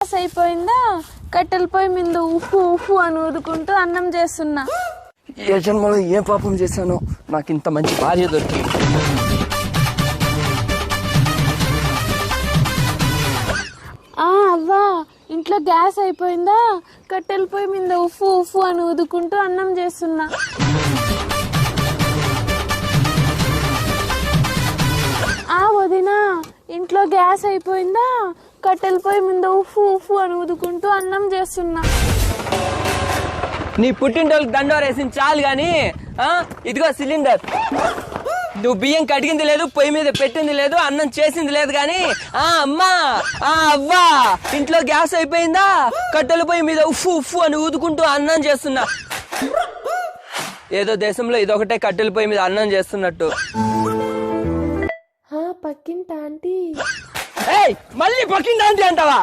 Gas అయిపోయిందా? కట్టెల పొయ్యి మీద ఉఫు ఉఫు అని ఊదుకుంటూ అన్నం చేస్తున్నా. ఏ జన్మలో ఏం పాపం చేశానో నాకు ఇంత మంచి భార్య దొరికింది. ఆ అవ్వా ఇంట్లో గ్యాస్ అయిపోయిందా? కట్టెల పొయ్యి మీద ఉఫు ఉఫు అని ఊదుకుంటూ అన్నం చేస్తున్నా. ఇంట్లో గ్యాస్ అయిపోయిందా? కట్టెల పొయ్యి మీద ఉఫు ఉఫు అని ఊదుకుంటూ అన్నం చేస్తున్నా. నీ పుట్టింటోళ్ళకి దండోర వేసింది చాలు గాని ఆ, ఇదిగో సిలిండర్. నువ్వు బియ్యం కడిగింది లేదు పొయ్యి మీద పెట్టింది లేదు అన్నం చేసింది లేదు కానీ ఆ అమ్మా ఆ అవ్వా ఇంట్లో గ్యాస్ అయిపోయిందా? కట్టెల పొయ్యి మీద ఉఫ్ఫు ఉఫ్ఫు అని ఊదుకుంటూ అన్నం చేస్తున్నా. ఏదో దేశంలో ఇదొకటే కట్టెల పొయ్యి మీద అన్నం చేస్తున్నట్టు. పక్కింటి మళ్ళీ పక్కింది అంటావా?